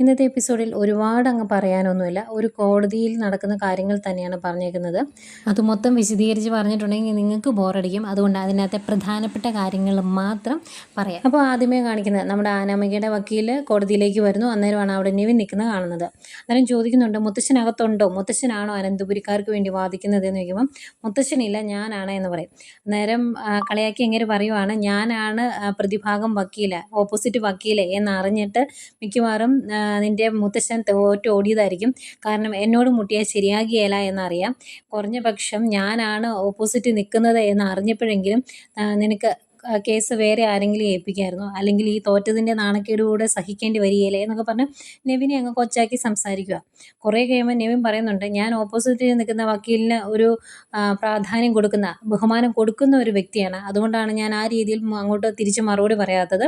ഇന്നത്തെ എപ്പിസോഡിൽ ഒരുപാട് അങ്ങ് പറയാനൊന്നുമില്ല. ഒരു കോടതിയിൽ നടക്കുന്ന കാര്യങ്ങൾ തന്നെയാണ് പറഞ്ഞേക്കുന്നത്. അത് മൊത്തം വിശദീകരിച്ച് പറഞ്ഞിട്ടുണ്ടെങ്കിൽ നിങ്ങൾക്ക് ബോറടിക്കും. അതുകൊണ്ട് അതിനകത്തെ പ്രധാനപ്പെട്ട കാര്യങ്ങൾ മാത്രം പറയാം. അപ്പോൾ ആദ്യമേ കാണിക്കുന്നത് നമ്മുടെ ആനാമികയുടെ വക്കീൽ കോടതിയിലേക്ക് വരുന്നു. അന്നേരമാണ് അവിടെ നിവിൻ നിൽക്കുന്നത് കാണുന്നത്. അന്നേരം ചോദിക്കുന്നുണ്ട് മുത്തശ്ശനകത്തുണ്ടോ? മുത്തശ്ശനാണോ അനന്തപുരിക്കാർക്ക് വേണ്ടി വാദിക്കുന്നത്? എന്ന് ചോദിക്കുമ്പം മുത്തശ്ശനില്ല ഞാനാണ് എന്ന് പറയും. അന്നേരം കളിയാക്കി എങ്ങനെ പറയുവാണ് ഞാനാണ് പ്രതിഭാഗം വക്കീൽ ഓപ്പോസിറ്റ് വക്കീൽ എന്നറിഞ്ഞിട്ട് മിക്കവാറും നിന്റെ മുത്തശ്ശൻ തോറ്റ് ഓടിയതായിരിക്കും കാരണം എന്നോട് മുട്ടിയാൽ ശരിയാകിയല്ല എന്നറിയാം. കുറഞ്ഞ പക്ഷം ഞാനാണ് ഓപ്പോസിറ്റ് നിൽക്കുന്നത് എന്ന് അറിഞ്ഞപ്പോഴെങ്കിലും നിനക്ക് കേസ് വേറെ ആരെങ്കിലും ഏൽപ്പിക്കായിരുന്നു? അല്ലെങ്കിൽ ഈ തോറ്റതിന്റെ നാണക്കേട് നാണക്കേടുകൂടെ സഹിക്കേണ്ടി വരികയില്ലേ എന്നൊക്കെ പറഞ്ഞ് നെവിനെ അങ്ങ് കൊച്ചാക്കി സംസാരിക്കുക. കുറേ കഴിയുമ്പോൾ നെവിൻ പറയുന്നുണ്ട് ഞാൻ ഓപ്പോസിറ്റ് നിൽക്കുന്ന വക്കീലിന് ഒരു പ്രാധാന്യം കൊടുക്കുന്ന ബഹുമാനം കൊടുക്കുന്ന ഒരു വ്യക്തിയാണ്. അതുകൊണ്ടാണ് ഞാൻ ആ രീതിയിൽ അങ്ങോട്ട് തിരിച്ച് മറുപടി പറയാത്തത്.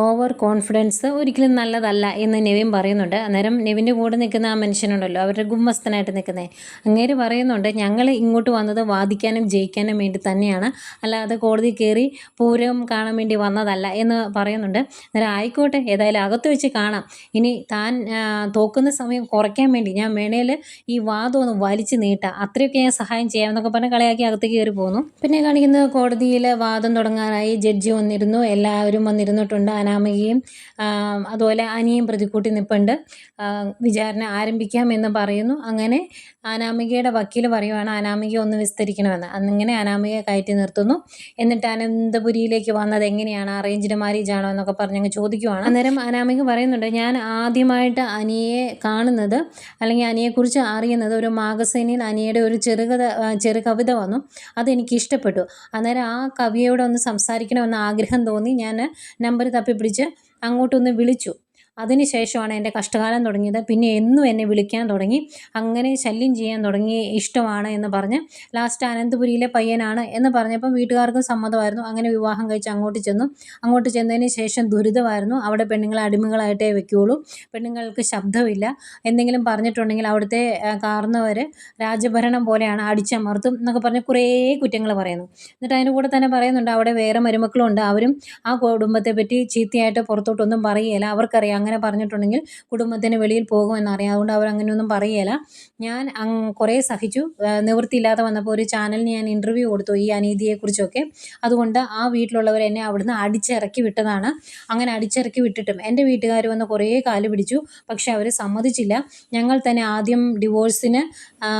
ഓവർ കോൺഫിഡൻസ് ഒരിക്കലും നല്ലതല്ല എന്ന് നെവിൻ പറയുന്നുണ്ട്. അന്നേരം നെവിന്റെ കൂടെ നിൽക്കുന്ന ആ മനുഷ്യനുണ്ടല്ലോ അവരുടെ ഗുമ്മസ്തനായിട്ട് നിൽക്കുന്നത് അങ്ങേര് പറയുന്നുണ്ട് ഞങ്ങൾ ഇങ്ങോട്ട് വന്നത് വാദിക്കാനും ജയിക്കാനും വേണ്ടി തന്നെയാണ്. അല്ലാതെ കോടതി കയറി പൂരം കാണാൻ വേണ്ടി വന്നതല്ല എന്ന് പറയുന്നുണ്ട്. അന്നേരം ആയിക്കോട്ടെ ഏതായാലും അകത്ത് വെച്ച് കാണാം. ഇനി താൻ തോക്കുന്ന സമയം കുറയ്ക്കാൻ വേണ്ടി ഞാൻ വേണേൽ ഈ വാദം ഒന്ന് വലിച്ചു നീട്ടാം. അത്രയൊക്കെ ഞാൻ സഹായം ചെയ്യാം എന്നൊക്കെ പറഞ്ഞ് കളയാക്കി അകത്തേക്ക് കയറി പോകുന്നു പിന്നെ കാണിക്കുന്നത് കോടതിയിൽ വാദം തുടങ്ങാനായി ജഡ്ജി വന്നിരുന്നു. എല്ലാവരും വന്നിരുന്നിട്ടുണ്ട്. അനാമികയും അതുപോലെ അനിയും പ്രതിക്കൂട്ടി നിൽപ്പുണ്ട് വിചാരണ ആരംഭിക്കാം എന്ന് പറയുന്നു. അങ്ങനെ അനാമികയുടെ വക്കീൽ പറയുവാണ് അനാമിക ഒന്ന് വിസ്തരിക്കണമെന്ന്. അങ്ങനെ അനാമികയെ കയറ്റി നിർത്തുന്നു. എന്നിട്ട് അനന്തപുരിയിലേക്ക് വന്നത് എങ്ങനെയാണ്? അറേഞ്ച്ഡ് മാരേജ് ആണോ എന്നൊക്കെ പറഞ്ഞ് അങ്ങ് ചോദിക്കുവാണ്. അന്നേരം അനാമിക പറയുന്നുണ്ട് ഞാൻ ആദ്യമായിട്ട് അനിയെ കാണുന്നത് അല്ലെങ്കിൽ അനിയെക്കുറിച്ച് അറിയുന്നത് ഒരു മാഗസീനിൽ അനിയുടെ ഒരു ചെറുകഥ ചെറുകവിത ചെറു കവിത വന്നു. അതെനിക്ക് ഇഷ്ടപ്പെട്ടു. അന്നേരം ആ കവിയോട് ഒന്ന് സംസാരിക്കണമെന്ന് ആഗ്രഹം തോന്നി. ഞാൻ നമ്പർ തപ്പിപ്പിടിച്ച് അങ്ങോട്ടൊന്ന് വിളിച്ചു. അതിന് ശേഷമാണ് എന്റെ കഷ്ടകാലം തുടങ്ങിയത്. പിന്നെ എന്നും എന്നെ വിളിക്കാൻ തുടങ്ങി. അങ്ങനെ ശല്യം ചെയ്യാൻ തുടങ്ങി ഇഷ്ടമാണ് എന്ന് പറഞ്ഞ് ലാസ്റ്റ് അനന്തപുരിയിലെ പയ്യനാണ് എന്ന് പറഞ്ഞപ്പം വീട്ടുകാർക്കും സമ്മതമായിരുന്നു. അങ്ങനെ വിവാഹം കഴിച്ച് അങ്ങോട്ട് ചെന്നു. അങ്ങോട്ട് ചെന്നതിന് ശേഷം ദുരിതമായിരുന്നു. അവിടെ പെണ്ണുങ്ങളെ അടിമകളായിട്ടേ വെക്കുകയുള്ളൂ പെണ്ണുങ്ങൾക്ക് ശബ്ദമില്ല. എന്തെങ്കിലും പറഞ്ഞിട്ടുണ്ടെങ്കിൽ അവിടുത്തെ കാർന്നവർ രാജഭരണം പോലെയാണ് അടിച്ചമർത്തും എന്നൊക്കെ പറഞ്ഞ് കുറേ കുറ്റങ്ങൾ പറയുന്നു. എന്നിട്ട് അതിന്റെ കൂടെ തന്നെ പറയുന്നുണ്ട് അവിടെ വേറെ മരുമക്കളുണ്ട്. അവരും ആ കുടുംബത്തെ പറ്റി ചീത്തയായിട്ട് പുറത്തോട്ടൊന്നും പറയുകയില്ല. അവർക്കറിയാം അങ്ങനെ പറഞ്ഞിട്ടുണ്ടെങ്കിൽ കുടുംബത്തിന് വെളിയിൽ പോകുമെന്നറിയാം. അതുകൊണ്ട് അവർ അങ്ങനെയൊന്നും പറയല. ഞാൻ കുറേ സഹിച്ചു. നിവൃത്തിയില്ലാതെ വന്നപ്പോൾ ഒരു ചാനലിന് ഞാൻ ഇന്റർവ്യൂ കൊടുത്തു ഈ അനീതിയെക്കുറിച്ചൊക്കെ. അതുകൊണ്ട് ആ വീട്ടിലുള്ളവർ എന്നെ അവിടുന്ന് അടിച്ചിറക്കി വിട്ടതാണ്. അങ്ങനെ അടിച്ചിറക്കി വിട്ടിട്ടും എന്റെ വീട്ടുകാർ വന്ന് കുറേ കാൽ പിടിച്ചു. പക്ഷെ അവർ സമ്മതിച്ചില്ല. ഞങ്ങൾ തന്നെ ആദ്യം ഡിവോഴ്സിന്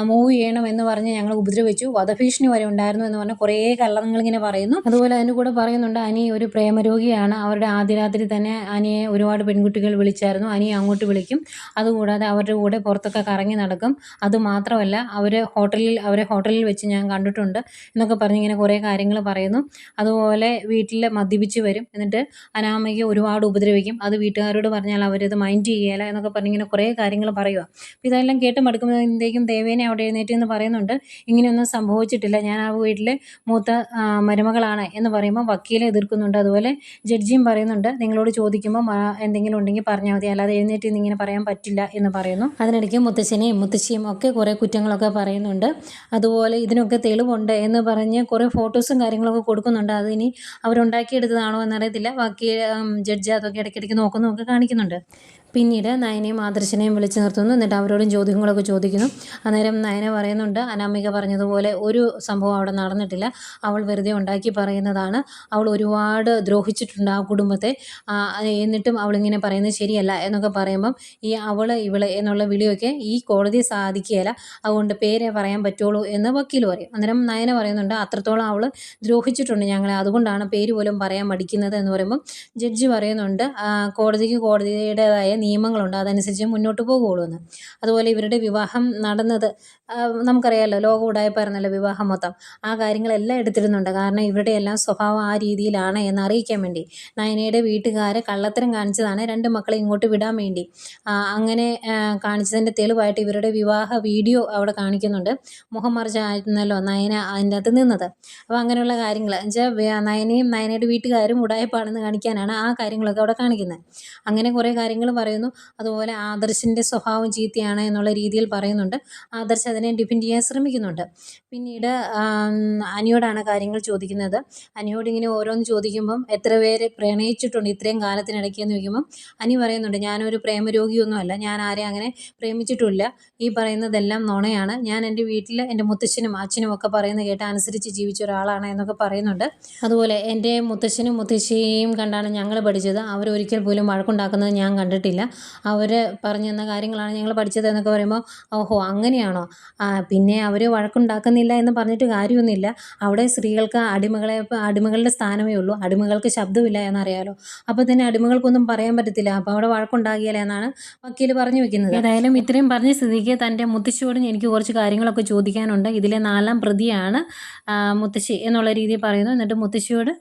മൂവ് ചെയ്യണം എന്ന് പറഞ്ഞ് ഞങ്ങൾ ഉപദ്രവിച്ചു. വധഭീഷണി വരെ ഉണ്ടായിരുന്നു എന്ന് പറഞ്ഞ് കുറേ കള്ളങ്ങൾ ഇങ്ങനെ പറയുന്നു. അതുപോലെ അതിന്റെ കൂടെ പറയുന്നുണ്ട് അനി ഒരു പ്രേമരോഗിയാണ്. അവരുടെ ആദ്യ രാത്രി തന്നെ അനിയെ ഒരുപാട് പെൺകുട്ടികൾ വിളിച്ചായിരുന്നു. അനിയെ അങ്ങോട്ട് വിളിക്കും. അതുകൂടാതെ അവരുടെ കൂടെ പുറത്തൊക്കെ കറങ്ങി നടക്കും. അതുമാത്രമല്ല അവർ ഹോട്ടലിൽ അവരെ ഹോട്ടലിൽ വെച്ച് ഞാൻ കണ്ടിട്ടുണ്ട് എന്നൊക്കെ പറഞ്ഞ് ഇങ്ങനെ കുറേ കാര്യങ്ങൾ പറയുന്നു. അതുപോലെ വീട്ടിൽ മദ്യപിച്ച് വരും. എന്നിട്ട് അനാമയ്ക്ക് ഒരുപാട് ഉപദ്രവിക്കും. അത് വീട്ടുകാരോട് പറഞ്ഞാൽ അവരത് മൈൻഡ് ചെയ്യുകയില്ല എന്നൊക്കെ പറഞ്ഞ് ഇങ്ങനെ കുറേ കാര്യങ്ങൾ പറയുക അപ്പോൾ ഇതെല്ലാം കേട്ട് മടുക്കുമ്പോഴത്തേക്കും ദേവേനെ അവിടെ എഴുന്നേറ്റ് എന്ന് പറയുന്നുണ്ട്. ഇങ്ങനെയൊന്നും സംഭവിച്ചിട്ടില്ല. ഞാൻ ആ വീട്ടിലെ മൂത്ത മരുമകളാണ് എന്ന് പറയുമ്പോൾ വക്കീലെ എതിർക്കുന്നുണ്ട്. അതുപോലെ ജഡ്ജിയും പറയുന്നുണ്ട്. നിങ്ങളോട് ചോദിക്കുമ്പോൾ എന്തെങ്കിലും ഉണ്ടെങ്കിൽ പറഞ്ഞാൽ മതി. അല്ലാതെ എഴുന്നേറ്റ് നിന്ന് ഇങ്ങനെ പറയാൻ പറ്റില്ല എന്ന് പറയുന്നു. അതിനിടയ്ക്ക് മുത്തശ്ശനെയും മുത്തശ്ശിയും ഒക്കെ കുറേ കുറ്റങ്ങളൊക്കെ പറയുന്നുണ്ട്. അതുപോലെ ഇതിനൊക്കെ തെളിവുണ്ട് എന്ന് പറഞ്ഞ് കുറേ ഫോട്ടോസും കാര്യങ്ങളൊക്കെ കൊടുക്കുന്നുണ്ട്. അതിനി അവരുണ്ടാക്കിയെടുത്തതാണോ എന്നറിയത്തില്ല. ബാക്കി ജഡ്ജ് അതൊക്കെ ഇടയ്ക്കിടയ്ക്ക് നോക്കുന്നതൊക്കെ കാണിക്കുന്നുണ്ട്. പിന്നീട് നയനയും ആദർശനെയും വിളിച്ചു നിർത്തുന്നു. എന്നിട്ട് അവരോടും ചോദ്യങ്ങളൊക്കെ ചോദിക്കുന്നു. അന്നേരം നയന പറയുന്നുണ്ട് അനാമിക പറഞ്ഞതുപോലെ ഒരു സംഭവം അവിടെ നടന്നിട്ടില്ല. അവൾ വെറുതെ ഉണ്ടാക്കി പറയുന്നതാണ്. അവൾ ഒരുപാട് ദ്രോഹിച്ചിട്ടുണ്ട് ആ കുടുംബത്തെ. എന്നിട്ടും അവളിങ്ങനെ പറയുന്നത് ശരിയല്ല എന്നൊക്കെ പറയുമ്പം ഈ അവൾ ഇവൾ എന്നുള്ള വിളിയൊക്കെ ഈ കോടതി സാധിക്കുകയില്ല. അതുകൊണ്ട് പേരെ പറയാൻ പറ്റുള്ളൂ എന്ന് വക്കീൽ പറയും. അന്നേരം നയന പറയുന്നുണ്ട് അത്രത്തോളം അവൾ ദ്രോഹിച്ചിട്ടുണ്ട് ഞങ്ങളെ. അതുകൊണ്ടാണ് പേര് പോലും പറയാൻ മടിക്കുന്നത് എന്ന് പറയുമ്പം ജഡ്ജി പറയുന്നുണ്ട് കോടതിക്ക് കോടതിയുടേതായ നിയമങ്ങളുണ്ട്. അതനുസരിച്ച് മുന്നോട്ട് പോകുകയുള്ളൂ എന്ന് അതുപോലെ ഇവരുടെ വിവാഹം നടന്നത് നമുക്കറിയാമല്ലോ ലോകം ഉടായ്പായിരുന്നല്ലോ വിവാഹം മൊത്തം. ആ കാര്യങ്ങളെല്ലാം എടുത്തിരുന്നുണ്ട് കാരണം ഇവരുടെ എല്ലാം സ്വഭാവം ആ രീതിയിലാണ് എന്ന് അറിയിക്കാൻ വേണ്ടി. നയനയുടെ വീട്ടുകാരെ കള്ളത്തരം കാണിച്ചതാണ് രണ്ട് മക്കളെ ഇങ്ങോട്ട് വിടാൻ വേണ്ടി. അങ്ങനെ കാണിച്ചതിന്റെ തെളിവായിട്ട് ഇവരുടെ വിവാഹ വീഡിയോ അവിടെ കാണിക്കുന്നുണ്ട്. മുഖം മറിച്ചായിരുന്നല്ലോ നയന അതിന്റെ അകത്ത് നിന്നത്. അപ്പോൾ അങ്ങനെയുള്ള കാര്യങ്ങൾ. എന്നുവെച്ചാൽ നയനയും നയനയുടെ വീട്ടുകാരും ഉടായ്പാണെന്ന് കാണിക്കാനാണ് ആ കാര്യങ്ങളൊക്കെ അവിടെ കാണിക്കുന്നത്. അങ്ങനെ കുറേ കാര്യങ്ങൾ പറയുന്നു. അതുപോലെ ആദർശിന്റെ സ്വഭാവം ചീത്തയാണ് എന്നുള്ള രീതിയിൽ പറയുന്നുണ്ട്. ആദർശ് അതിനെ ഡിഫെൻഡ് ചെയ്യാൻ ശ്രമിക്കുന്നുണ്ട്. പിന്നീട് അനിയോടാണ് കാര്യങ്ങൾ ചോദിക്കുന്നത്. അനിയോട് ഇങ്ങനെ ഓരോന്ന് ചോദിക്കുമ്പം എത്ര പേര് പ്രണയിച്ചിട്ടുണ്ട് ഇത്രയും കാലത്തിനിടയ്ക്ക് എന്ന് ചോദിക്കുമ്പം അനി പറയുന്നുണ്ട് ഞാനൊരു പ്രേമരോഗിയൊന്നുമല്ല. ഞാൻ ആരെയും അങ്ങനെ പ്രേമിച്ചിട്ടില്ല. ഈ പറയുന്നതെല്ലാം നുണയാണ്. ഞാൻ എന്റെ വീട്ടിൽ എന്റെ മുത്തശ്ശനും അച്ഛനും ഒക്കെ പറയുന്നത് കേട്ട് അനുസരിച്ച് ജീവിച്ച ഒരാളാണ് എന്നൊക്കെ പറയുന്നുണ്ട്. അതുപോലെ എന്റെ മുത്തശ്ശനും മുത്തശ്ശിയും കണ്ടാണ് ഞങ്ങൾ പഠിച്ചത്. അവരൊരിക്കൽ പോലും വഴക്കുണ്ടാക്കുന്നത് ഞാൻ കണ്ടിട്ടില്ല. അവർ പറഞ്ഞു തന്ന കാര്യങ്ങളാണ് ഞങ്ങൾ പഠിച്ചത് എന്നൊക്കെ പറയുമ്പോൾ ഓഹോ അങ്ങനെയാണോ? പിന്നെ അവർ വഴക്കുണ്ടാക്കുന്നില്ല എന്ന് പറഞ്ഞിട്ട് കാര്യമൊന്നുമില്ല. അവിടെ സ്ത്രീകൾക്ക് അടിമകളെ അടിമകളുടെ സ്ഥാനമേ ഉള്ളൂ. അടിമകൾക്ക് ശബ്ദമില്ല എന്നറിയാലോ. അപ്പോൾ തന്നെ അടിമകൾക്കൊന്നും പറയാൻ പറ്റത്തില്ല. അപ്പോൾ അവിടെ വഴക്കുണ്ടാകില്ല എന്നാണ് വക്കീൽ പറഞ്ഞു വെക്കുന്നത്. ഏതായാലും ഇത്രയും പറഞ്ഞ സ്ഥിതിക്ക് തന്റെ മുത്തശ്ശിയോടും എനിക്ക് കുറച്ച് കാര്യങ്ങളൊക്കെ ചോദിക്കാനുണ്ട്. ഇതിലെ നാലാം പ്രതിയാണ് മുത്തശ്ശി എന്നുള്ള രീതിയിൽ പറയുന്നു. എന്നിട്ട് മുത്തശ്ശിയോട്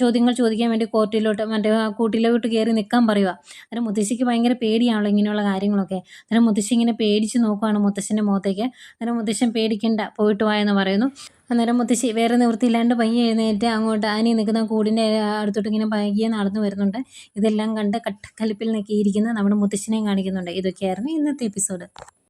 ചോദ്യങ്ങൾ ചോദിക്കാൻ വേണ്ടി കോർട്ടിലോട്ട് മറ്റേ കൂട്ടിലോട്ട് കയറി നിൽക്കാൻ പറയുക അന്നേരം മുത്തശ്ശിക്ക് ഭയങ്കര പേടിയാണല്ലോ ഇങ്ങനെയുള്ള കാര്യങ്ങളൊക്കെ. അന്നേരം മുത്തശ്ശി ഇങ്ങനെ പേടിച്ച് നോക്കുവാണ് മുത്തശ്ശന്റെ മുഖത്തേക്ക്. അന്നേരം മുത്തശ്ശൻ പേടിക്കണ്ട പോയിട്ട് വായെന്ന് പറയുന്നു. അന്നേരം മുത്തശ്ശി വേറെ നിവൃത്തിയില്ലാണ്ട് പയ്യെ എഴുന്നേറ്റ് അങ്ങോട്ട് ആനി നിൽക്കുന്ന കൂടിന്റെ അടുത്തോട്ട് ഇങ്ങനെ പയ്യെ നടന്നു വരുന്നുണ്ട്. ഇതെല്ലാം കണ്ട് കട്ടക്കലിപ്പിൽ നിൽക്കിയിരിക്കുന്ന നമ്മുടെ മുത്തശ്ശിനെയും കാണിക്കുന്നുണ്ട്. ഇതൊക്കെയായിരുന്നു ഇന്നത്തെ എപ്പിസോഡ്.